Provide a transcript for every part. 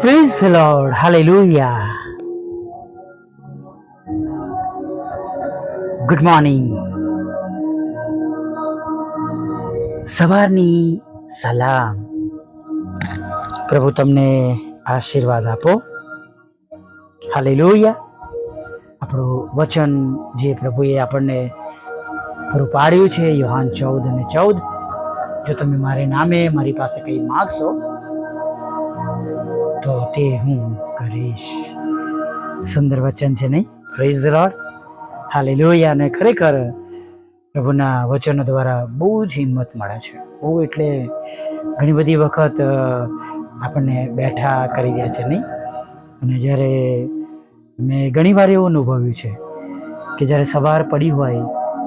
Praise the Lord. Hallelujah. Good morning સવારની સલામ. પ્રભુ તમને આશીર્વાદ આપો. હાલેલુયા આપણું વચન જે પ્રભુએ આપણને પૂરું પાડ્યું છે, યોહાન ચૌદ અને ચૌદ. જો તમે મારે નામે મારી પાસે કંઈ માગશો તો તે હું કરીશ. સુંદર વચન છે નહીં? પ્રેઝ ધ લોર્ડ હાલેલુયા અને ખરેખર પ્રભુના વચનો દ્વારા બહુ જ હિંમત મળે છે. બહુ એટલે ઘણી બધી વખત આપણને બેઠા કરી દે છે નહીં? અને જ્યારે મેં ઘણી વાર એવું અનુભવ્યું છે કે જ્યારે સવાર પડી હોય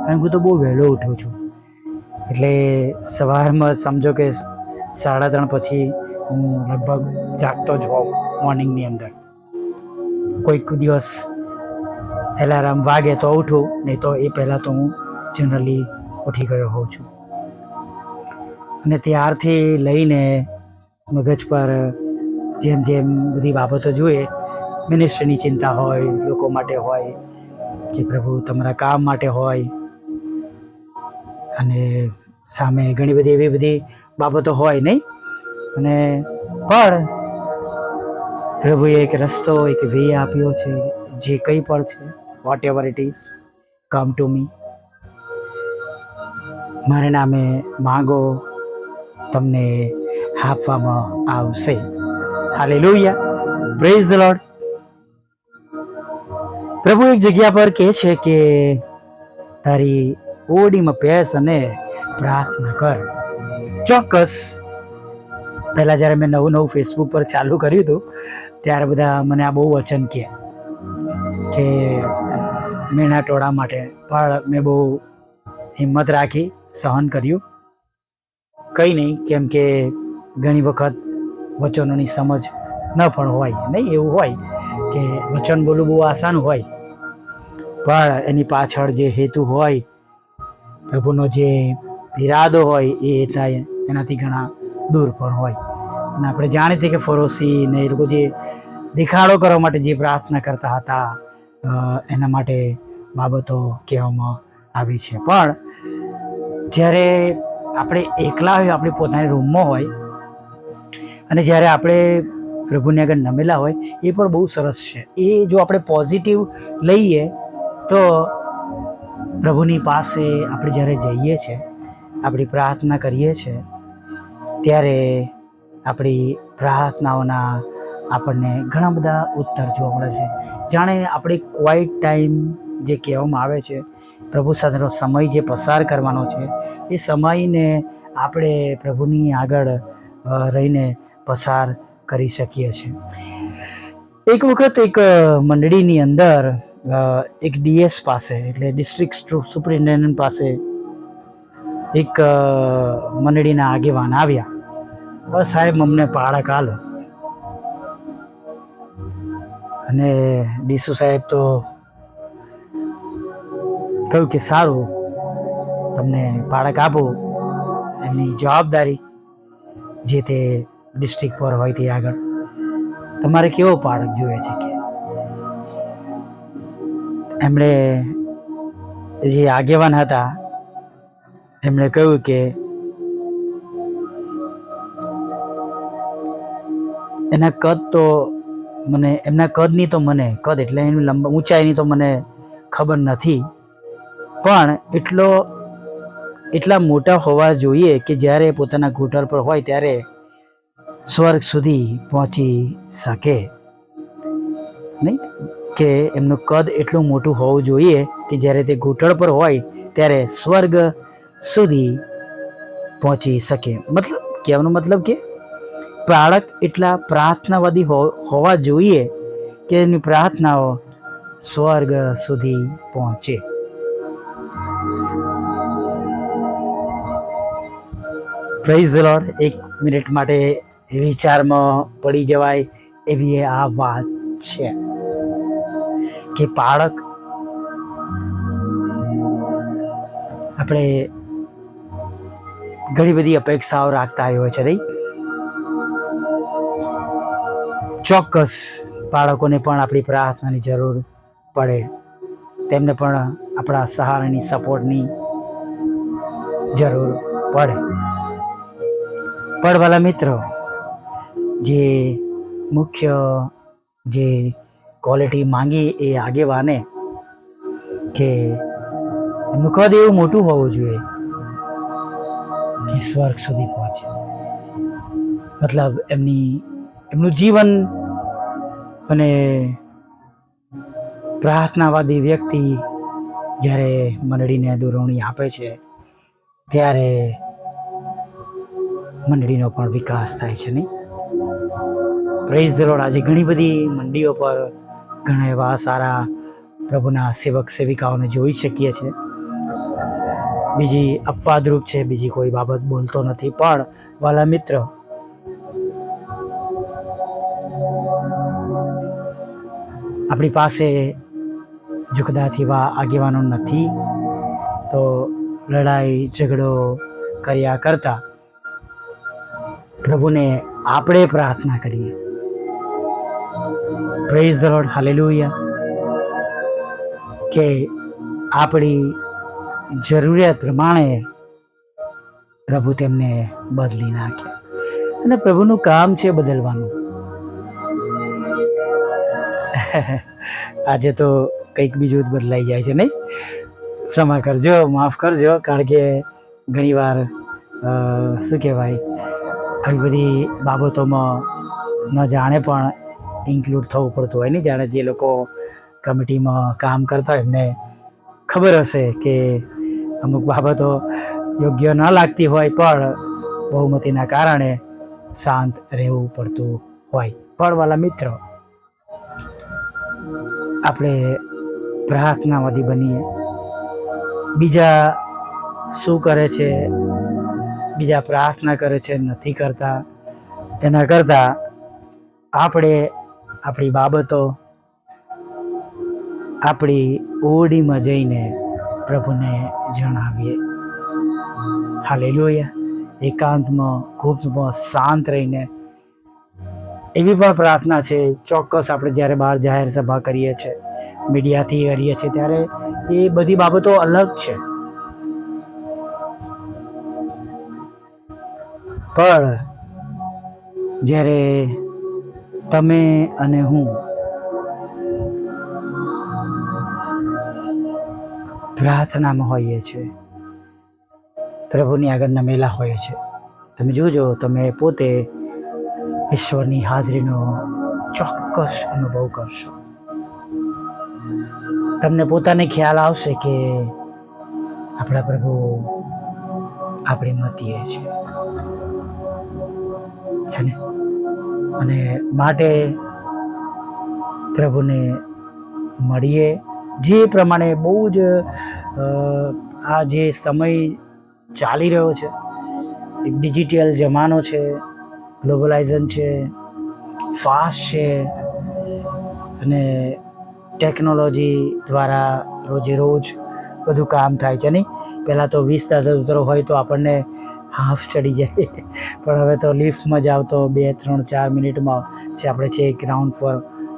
કારણ કે હું તો બહુ વહેલો ઉઠું છું. એટલે સવારમાં સમજો કે સાડા ત્રણ પછી હું લગભગ જાગતો જ હોઉં મોર્નિંગની અંદર. કોઈક દિવસ એલાર્મ વાગે તો ઉઠું, નહીં તો એ પહેલાં તો હું જનરલી ઉઠી ગયો હોઉં છું. અને ત્યારથી લઈને મગજ પર જેમ જેમ બધી બાબતો જોઈએ મિનિસ્ટ્રીની ચિંતા હોય, લોકો માટે હોય, કે પ્રભુ તમારા કામ માટે હોય, અને સામે ઘણી બધી એવી બધી બાબતો હોય નહીં? અને પણ પ્રભુએ એક રસ્તો, એક વે આપ્યો છે, જે કંઈ પણ છે. Whatever it is come to me મારા નામે માંગો, તમને આપવામાં આવશે. હાલે લોહિયા બ્રેઝ ધ લોર્ડ પ્રભુ એક જગ્યા પર કહે છે કે, તારી ઓડીમાં પેસ અને પ્રાર્થના કર. ચોક્કસ. પહેલાં જ્યારે મેં નવું નવું ફેસબુક પર ચાલુ કર્યું હતું ત્યારે બધા મને આ બહુ વચન કહે કે મેના ટોળા માટે પણ મેં બહુ હિંમત રાખી, સહન કર્યું. કંઈ નહીં, કેમ કે ઘણી વખત વચનોની સમજ ન પણ હોય, નહીં એવું હોય કે વચન બોલવું બહુ આસાન હોય, પણ એની પાછળ જે હેતુ હોય, પ્રભુનો જે ઈરાદો હોય એ થાય એનાથી ઘણા દૂર પણ હોય. અને આપણે જાણીએ છીએ કે ફરોશી ને એ લોકો જે દેખાડો કરવા માટે જે પ્રાર્થના કરતા હતા એના માટે બાબતો કહેવામાં આવી છે. પણ જ્યારે આપણે એકલા હોય, આપણી પોતાની રૂમમાં હોય, અને જ્યારે આપણે પ્રભુને આગળ નમેલા હોય, એ પણ બહુ સરસ છે. એ જો આપણે પોઝિટિવ લઈએ, તો પ્રભુની પાસે આપણે જ્યારે જઈએ છીએ આપણી પ્રાર્થના કરીએ છીએ ત્યારે આપણી પ્રાર્થનાઓના આપણને ઘણા બધા ઉત્તર જોવા મળે છે. જાણે આપણે ક્વાઇટ ટાઈમ જે કહેવામાં આવે છે, પ્રભુ સાથેનો સમય જે પસાર કરવાનો છે, એ સમયને આપણે પ્રભુની આગળ રહીને પસાર કરી શકીએ છીએ. એક વખત એક મંડળીની અંદર એક ડીએસ પાસે, એટલે ડિસ્ટ્રિક્ટ સુપરિન્ટેન્ડન્ટ પાસે એક મંડળીના આગેવાન આવ્યા. બસ સાહેબ અમને પાળક આલો. અને ડીસુ સાહેબ તો કહ્યું કે સારું, તમને બાળક આપો. એમની જવાબદારી જે તે ડિસ્ટ્રિક્ટ પર હોય તે આગળ. તમારે કેવો બાળક જોઈએ છે કે? એમણે જે આગેવાન હતા, એમણે કહ્યું કે એના કદ તો મને એમના કદની તો મને, કદ એટલે એની લંબા, ઊંચાઈની તો મને ખબર નથી. પણ એટલો, એટલા મોટા હોવા જોઈએ કે જ્યારે પોતાના ઘૂંટણ પર હોય ત્યારે સ્વર્ગ સુધી પહોંચી શકે. નહીં? કે એમનું કદ એટલું મોટું હોવું જોઈએ કે જ્યારે તે ઘૂંટણ પર હોય ત્યારે સ્વર્ગ સુધી પહોંચી શકે. મતલબ, કહેવાનો મતલબ કે બાળક એટલા પ્રાર્થનાવાદી હોવા જોઈએ કે એમની પ્રાર્થનાઓ સ્વર્ગ સુધી પહોંચે. પ્રેઝ લોર્ડ એક મિનિટ માટે વિચારમાં પડી જવાય એવી આ વાત છે કે બાળક આપણે ઘણી બધી અપેક્ષાઓ રાખતા હોય છે નહીં ચોક્કસ બાળકોને પણ આપણી પ્રાર્થનાની જરૂર પડે. તેમને પણ આપણા સહારાની સપોર્ટની જરૂર પડે. પણ વાલા મિત્રો, જે મુખ્ય જે ક્વોલિટી માંગી એ આગેવાને કે એમનું કદ એવું મોટું હોવું જોઈએ કે સ્વર્ગ સુધી પહોંચે. મતલબ એમની, એમનું જીવન અને પ્રાર્થનાવાદી વ્યક્તિ જ્યારે મંડળીને દોરવણી આપે છે, ત્યારે મંડળીનો પણ વિકાસ થાય છે નહીં પ્રેઝ ધરોડ આજે ઘણી બધી મંડીઓ પર ઘણા એવા સારા પ્રભુના સેવક સેવિકાઓને જોઈ શકીએ છીએ. બીજી અપવાદરૂપ છે, બીજી કોઈ બાબત બોલતો નથી. પણ વાલા મિત્ર આપણી પાસે જો એવા આગેવાનો નથી. તો લડાઈ, ઝઘડો કર્યા કરતા પ્રભુને આપણે પ્રાર્થના કરીએ. પ્રેઝ ધ લોર્ડ હાલેલુયા કે આપણી જરૂરિયાત પ્રમાણે પ્રભુ તેમને બદલી નાખે. અને પ્રભુનું કામ છે બદલવાનું. આજે તો કંઈક બીજું જ બદલાઈ જાય છે, નહીં? ક્ષમા કરજો, માફ કરજો, કારણ કે ઘણીવાર શું કહેવાય, આવી બધી બાબતોમાં ન જાણે પણ ઇન્ક્લુડ થવું પડતું હોય ને જાણે જે લોકો કમિટીમાં કામ કરતા હોય, એમને ખબર હશે કે અમુક બાબતો યોગ્ય ન લાગતી હોય, પણ બહુમતીના કારણે શાંત રહેવું પડતું હોય. પણ વાલા મિત્રો. આપણે પ્રાર્થનાવાદી બનીએ. બીજા શું કરે છે? બીજા પ્રાર્થના કરે છે, નથી કરતા. એના કરતાં આપણે આપણી બાબતો, આપણી ઓરડીમાં જઈને પ્રભુને જણાવીએ. હાલેલુયા. એકાંતમાં, ખૂબ શાંત રહીને એવી પણ પ્રાર્થના છે, ચોક્કસ આપણે જ્યારે બહાર જાહેર સભા કરીએ છીએ, મીડિયાથી કરીએ છીએ, ત્યારે એ બધી બાબતો અલગ છે. પણ જ્યારે તમે અને હું પ્રાર્થનામાં હોઈએ છીએ, પ્રભુની આગળ નમેલા હોઈએ છે, તમે જોજો, તમે પોતે ઈશ્વરની હાજરીનો ચોક્કસ અનુભવ કરશો. તમને પોતાને ખ્યાલ આવશે કે આપણા પ્રભુ આપણી મતીએ છે. ને? અને માટે પ્રભુને મળીએ. જે પ્રમાણે બહુ જ આ જે સમય ચાલી રહ્યો છે એક ડિજિટલ જમાનો છે ગ્લોબલાઇઝન છે, ફાસ્ટ છે અને ટેકનોલોજી દ્વારા રોજે રોજ બધું કામ થાય છે. નહીં, પહેલાં તો વીસ દસ ઉતરો હોય તો આપણને હાફ ચડી જાય. પણ હવે તો લિફ્ટમાં જાવ તો બે, ત્રણ, ચાર મિનિટમાં છે આપણે છે ગ્રાઉન્ડ પર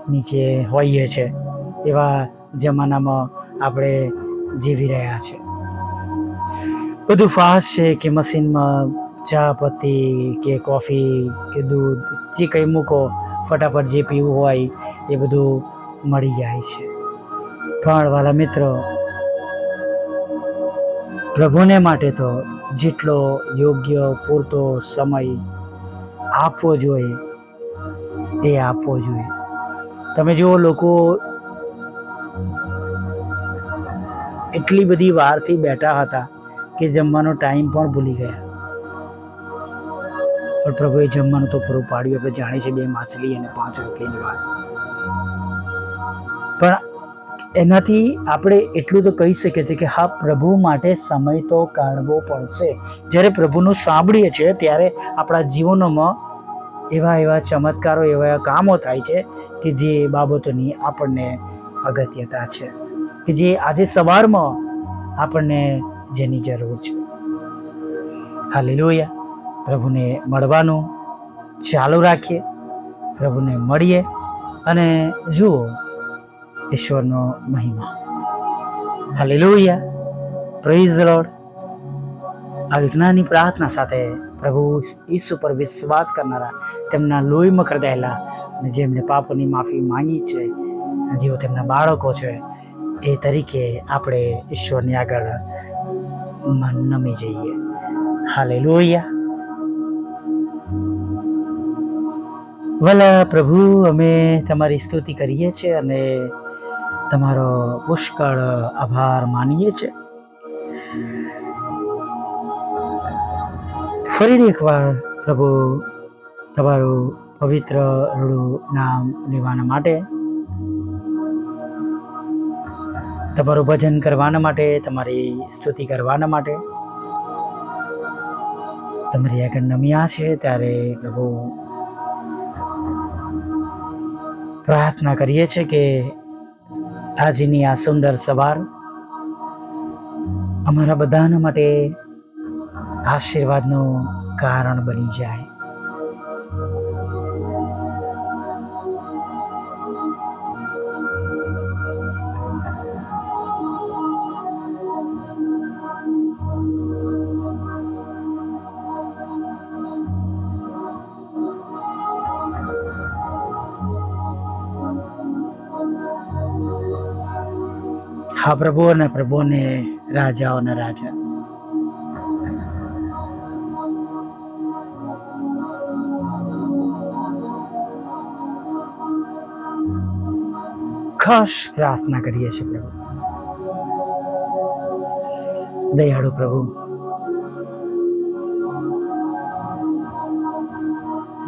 નીચે હોઈએ છે, એવા જમાનામાં આપણે જીવી રહ્યા છે. બધું ફાસ્ટ છે કે મશીનમાં ચા, પત્તી કે કોફી કે દૂધ, જે કંઈ મૂકો, ફટાફટ જે પીવું હોય એ બધું મળી જાય છે. પણ વાલા મિત્રો, પ્રભુને માટે તો જેટલો યોગ્ય પૂરતો સમય આપવો જોઈએ, એ આપવો જોઈએ. તમે જુઓ, લોકો એટલી બધી વારથી બેઠા હતા કે જમવાનો ટાઈમ પણ ભૂલી ગયા. પણ પ્રભુએ જમવાનું તો પૂરું પાડ્યું, આપણે જાણીએ છીએ બે માછલી અને પાંચ રોટલીની વાત. પણ એનાથી આપણે એટલું તો કહી શકીએ છીએ કે હા, પ્રભુ માટે સમય તો કાઢવો પડશે. જ્યારે પ્રભુનું સાંભળીએ છીએ, ત્યારે આપણા જીવનોમાં એવા એવા ચમત્કારો, એવા એવા કામો થાય છે કે જે બાબતોની આપણને અગત્યતા છે. કે જે આજે સવારમાં આપણને જેની જરૂર છે. હાલેલુયા. પ્રભુને મળવાનું ચાલુ રાખીએ, પ્રભુને મળીએ અને જુઓ ઈશ્વરનો મહિમા. હાલેલુયા. પ્રેઝ લોડ આ વિજ્ઞાનની પ્રાર્થના સાથે પ્રભુ ઈસુ પર વિશ્વાસ કરનારા તેમના લોહીમાં કરદાયેલા અને જેમને પાપોની માફી માંગી છે, જેઓ તેમના બાળકો છે, એ તરીકે આપણે ઈશ્વરની આગળ નમી જઈએ. હાલે લોહિયા ભલા પ્રભુ, અમે તમારી સ્તુતિ કરીએ છીએ અને તમારો પુષ્કળ આભાર માનીએ છીએ. ફરી એકવાર પ્રભુ, તમારું પવિત્ર રૂડું નામ લેવાના માટે, તમારું ભજન કરવાના માટે, તમારી સ્તુતિ કરવાના માટે તમારી આગળ નમ્યા છે ત્યારે પ્રભુ પ્રાર્થના કરીએ છીએ કે આજની આ સુંદર સવાર અમારા બધાના માટે આશીર્વાદનું કારણ બની જાય. હા, પ્રભુ અને પ્રભુને રાજાઓના રાજા. ખાસ પ્રાર્થના કરીએ છીએ, પ્રભુ. દયાળુ પ્રભુ,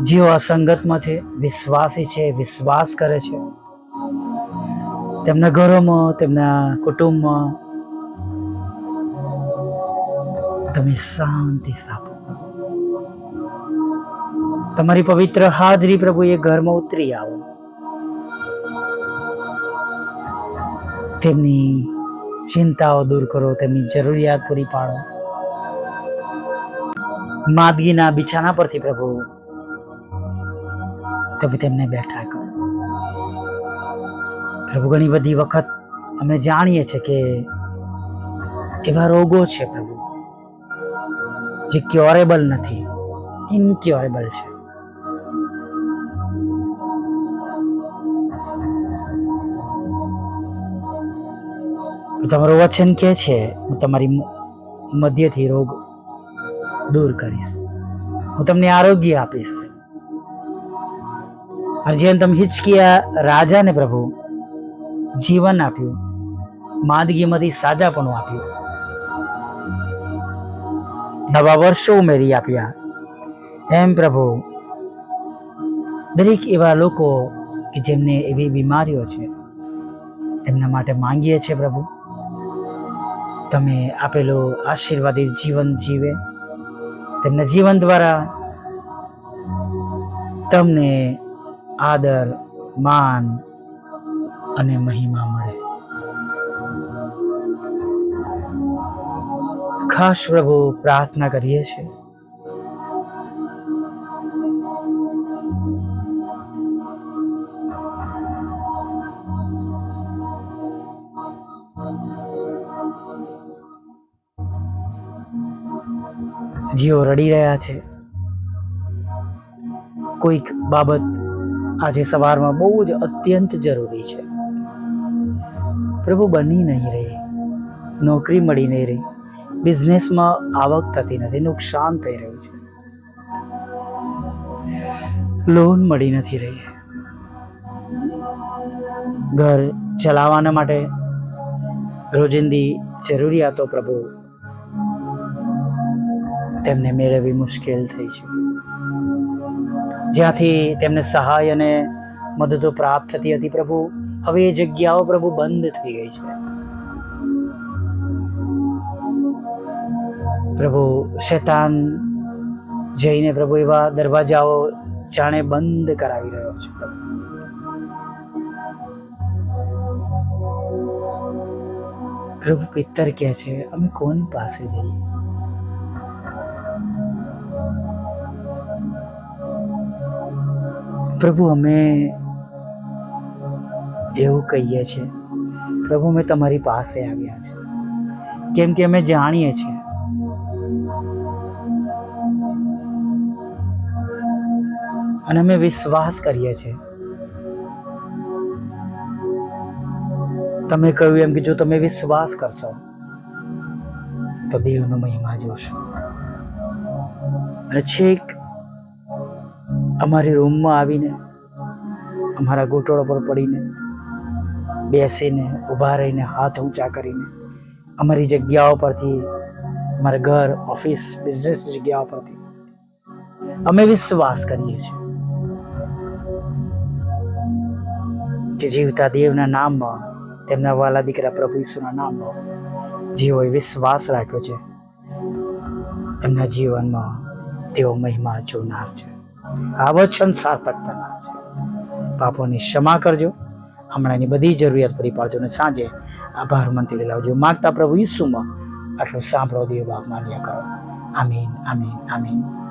જેઓ અસંગતમાં છે, વિશ્વાસી છે, વિશ્વાસ કરે છે તેમના ઘરોમાં, તેમના કુટુંબમાં. તમે શાંતિ સ્થાપો. તમારી પવિત્ર હાજરી પ્રભુ એ ઘરમાં ઉતરી આવો. તેમની ચિંતાઓ દૂર કરો, તેમની જરૂરિયાત પૂરી પાડો. માદગીના બિછાના પરથી પ્રભુ, તમે તેમને બેઠા કરો. પ્રભુ, ઘણી બધી વખત અમે જાણીએ છીએ કે એવા રોગો છે પ્રભુ, જે ક્યોરેબલ નથી ઇનક્યોરેબલ છે. તમારું વચન કે છે, હું તમારી મધ્યથી રોગ દૂર કરીશ. હું તમને આરોગ્ય આપીશ. અને જેમ તમે હિચકિયા રાજાને પ્રભુ જીવન આપ્યું. માંદગીમાંથી સાજાપણું આપ્યું. નવા વર્ષો ઉમેરી આપ્યા. એમ પ્રભુ, દરેક એવા લોકો કે જેમને એવી બીમારીઓ છે, એમના માટે માંગીએ છીએ પ્રભુ. તમે આપેલો આશીર્વાદિત જીવન જીવે. તેમના જીવન દ્વારા તમને આદર, માન અને મહિમા મળે. ખાસ પ્રભુ, પ્રાર્થના કરીએ છીએ. જીઓ રડી રહ્યા છે. કોઈક બાબત આજે સવારમાં બહુ જ અત્યંત જરૂરી છે. પ્રભુ બની નહીં રહી. નોકરી મળી નહીં રહી. બિઝનેસમાં આવક થતી નથી. નુકસાન થઈ રહ્યું છે. લોન મળી નથી રહી. ઘર ચલાવવાના માટે રોજિંદી જરૂરિયાતો પ્રભુ તેમને મેળવવી મુશ્કેલ થઈ છે. જ્યાંથી તેમને સહાય અને મદદો પ્રાપ્ત થતી હતી પ્રભુ હવે એ જગ્યાઓ પ્રભુ બંધ થઈ ગઈ છે પ્રભુ શેતાન જઈને પ્રભુ એવા દરવાજાઓ જાણે બંધ કરાવી રહ્યો છે પ્રભુ. પિત્તર કહે છે, અમે કોની પાસે જઈએ પ્રભુ, અમે એવું કહીએ છીએ. પ્રભુ, મેં તમારી પાસે આવ્યા છે. કેમ કે અમે જાણીએ છીએ. અને અમે વિશ્વાસ કરીએ છીએ. તમે કહ્યું એમ કે જો તમે વિશ્વાસ કરશો, તો દેવનો મહિમા જોશો. અને છેક અમારી રૂમમાં આવીને, અમારા ઘૂંટણો પર પડીને બેસીને, ઊભા રહીને, હાથ ઊંચા કરીને, અમારી જગ્યાઓ પરથી, અમારા ઘર, ઓફિસ બિઝનેસ જગ્યાઓ પરથી, અમે વિશ્વાસ કરીએ છીએ કે જીવતા દેવના નામમાં, તેમના વાલા દીકરા પ્રભુ ઈસુના નામમાં જેઓએ વિશ્વાસ રાખ્યો છે, એમના જીવનમાં તેઓ મહિમા જોનાર છે. આ સંસાર સાર્થક છે. પાપોની ક્ષમા કરજો. હમણાંની બધી જરૂરિયાત પૂરી પાડજો અને સાંજે આભાર મંત્રી લાવજો. માગતા પ્રભુ ઈસુમાં આટલું સાંભળો, દેવ બાપ માન્ય કરો. આમીન આમીન આમીન.